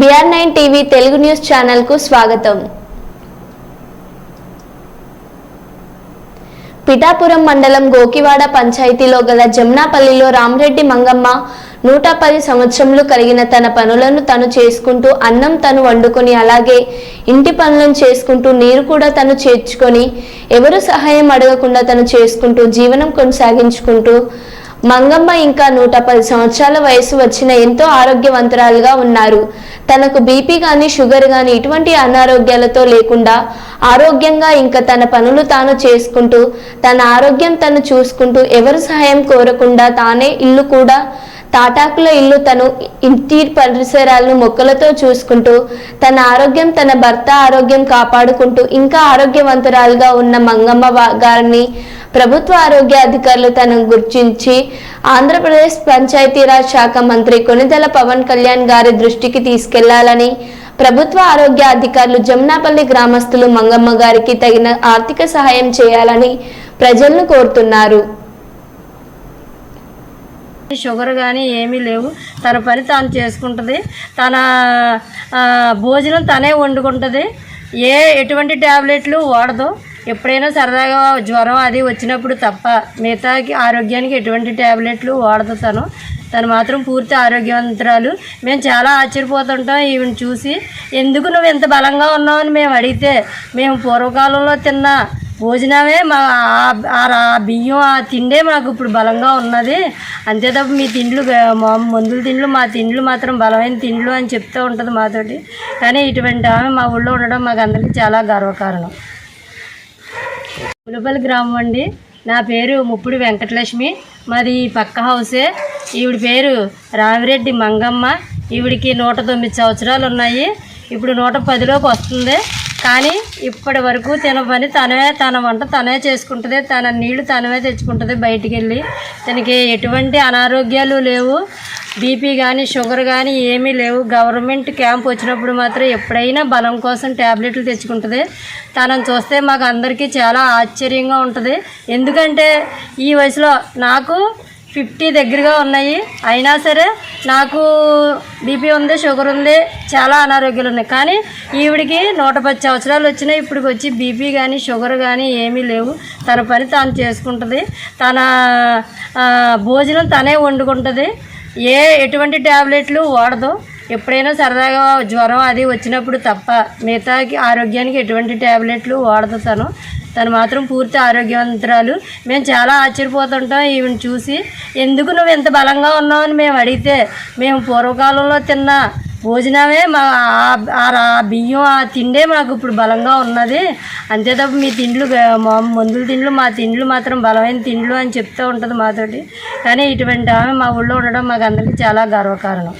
BR nine TV Telugu news ఛానల్కు స్వాగతం. పిఠాపురం మండలం గోకివాడ పంచాయతీలో గల జమ్నాపల్లిలో రామరెడ్డి మంగమ్మ నూట పది సంవత్సరములు కలిగిన తన పనులను తను చేసుకుంటూ అన్నం తను వండుకొని అలాగే ఇంటి పనులను చేసుకుంటూ నీరు కూడా తను చేర్చుకొని ఎవరు సహాయం అడగకుండా తను చేసుకుంటూ జీవనం కొనసాగించుకుంటూ మంగమ్మ ఇంకా నూట పది సంవత్సరాల వయసు వచ్చిన ఎంతో ఆరోగ్యవంతురాలుగా ఉన్నారు. తనకు బీపీ కానీ షుగర్ కానీ ఇటువంటి అనారోగ్యాలతో లేకుండా ఆరోగ్యంగా ఇంకా తన పనులు తాను చేసుకుంటూ తన ఆరోగ్యం తను చూసుకుంటూ ఎవరు సహాయం కోరకుండా తానే ఇల్లు కూడా తాటాకుల ఇల్లు తను ఇంటి పరిసరాలను మొక్కలతో చూసుకుంటూ తన ఆరోగ్యం తన భర్త ఆరోగ్యం కాపాడుకుంటూ ఇంకా ఆరోగ్యవంతురాలుగా ఉన్న మంగమ్మ గారిని ప్రభుత్వ ఆరోగ్య అధికారులు తను గుర్తించి ఆంధ్రప్రదేశ్ పంచాయతీరాజ్ శాఖ మంత్రి కొనిదెల పవన్ కళ్యాణ్ గారి దృష్టికి తీసుకెళ్ళాలని ప్రభుత్వ ఆరోగ్య అధికారులు జమ్నాపల్లి గ్రామస్తులు మంగమ్మ గారికి తగిన ఆర్థిక సహాయం చేయాలని ప్రజలను కోరుతున్నారు. షుగర్ కానీ ఏమీ లేవు. తన పని తాను చేసుకుంటుంది. తన భోజనం తనే వండుకుంటుంది. ఏ ఎటువంటి ట్యాబ్లెట్లు వాడదు. ఎప్పుడైనా సరదాగా జ్వరం అది వచ్చినప్పుడు తప్ప మిగతాకి ఆరోగ్యానికి ఎటువంటి ట్యాబ్లెట్లు వాడదు తను. తను మాత్రం పూర్తి ఆరోగ్యవంతురాలు. మేము చాలా ఆశ్చర్యపోతుంటాం ఈవిని చూసి. ఎందుకు నువ్వు ఇంత బలంగా ఉన్నావు అని మేము అడిగితే మేము పూర్వకాలంలో తిన్నా భోజనమే మా ఆ- బియ్యం ఆ తిండే మాకు ఇప్పుడు బలంగా ఉన్నది. అంతే తప్ప మీ తిండ్లు మా మందుల తిండ్లు మా తిండ్లు మాత్రం బలమైన తిండ్లు అని చెప్తూ ఉంటుంది మాతోటి. కానీ ఇటువంటి ఆమె మా ఊళ్ళో ఉండడం మాకు అందరికీ చాలా గర్వకారణం. పులపల్లి గ్రామం అండి. నా పేరు ముప్పుడు వెంకటలక్ష్మి. మాది ఈ పక్క హౌసే. ఈవిడ పేరు రామిరెడ్డి మంగమ్మ. ఈవిడికి నూట తొమ్మిది సంవత్సరాలు ఉన్నాయి. ఇప్పుడు నూట పదిలోకి వస్తుంది. కానీ ఇప్పటి వరకు తిన పని తనే తన వంట తనే చేసుకుంటుంది. తన నీళ్ళు తనమే తెచ్చుకుంటుంది బయటికి వెళ్ళి తనకి ఎటువంటి అనారోగ్యాలు లేవు. బీపీ కానీ షుగర్ కానీ ఏమీ లేవు. గవర్నమెంట్ క్యాంప్ వచ్చినప్పుడు మాత్రం ఎప్పుడైనా బలం కోసం ట్యాబ్లెట్లు తెచ్చుకుంటుంది. తనని చూస్తే మాకు అందరికీ చాలా ఆశ్చర్యంగా ఉంటుంది. ఎందుకంటే ఈ వయసులో నాకు ఫిఫ్టీ దగ్గరగా ఉన్నాయి. అయినా సరే నాకు బీపీ ఉంది షుగర్ ఉంది చాలా అనారోగ్యాలు ఉన్నాయి. కానీ ఈవిడికి నూట పది సంవత్సరాలు వచ్చినాయి ఇప్పటికి వచ్చి బీపీ కానీ షుగర్ కానీ ఏమీ లేవు. తన పని తాను చేసుకుంటుంది. తన భోజనం తనే వండుకుంటుంది. ఏ ఎటువంటి ట్యాబ్లెట్లు వాడదు. ఎప్పుడైనా సరదాగా జ్వరం అది వచ్చినప్పుడు తప్ప మిగతాకి ఆరోగ్యానికి ఎటువంటి ట్యాబ్లెట్లు వాడదు తను. తను మాత్రం పూర్తి ఆరోగ్యవంతురాలు. మేము చాలా ఆశ్చర్యపోతుంటాం ఈమెను చూసి. ఎందుకు నువ్వు ఇంత బలంగా ఉన్నావు అని మేము అడిగితే మేము పూర్వకాలంలో తిన్న భోజనమే మా ఆ- బియ్యం ఆ తిండే మాకు ఇప్పుడు బలంగా ఉన్నది. అంతే తప్ప మీ తిండ్లు మా మందుల తిండ్లు మా తిండ్లు మాత్రం బలమైన తిండ్లు అని చెప్తూ ఉంటుంది మాతోటి. కానీ ఇటువంటి ఆమె మా ఊళ్ళో ఉండడం మాకు అందరికీ చాలా గర్వకారణం.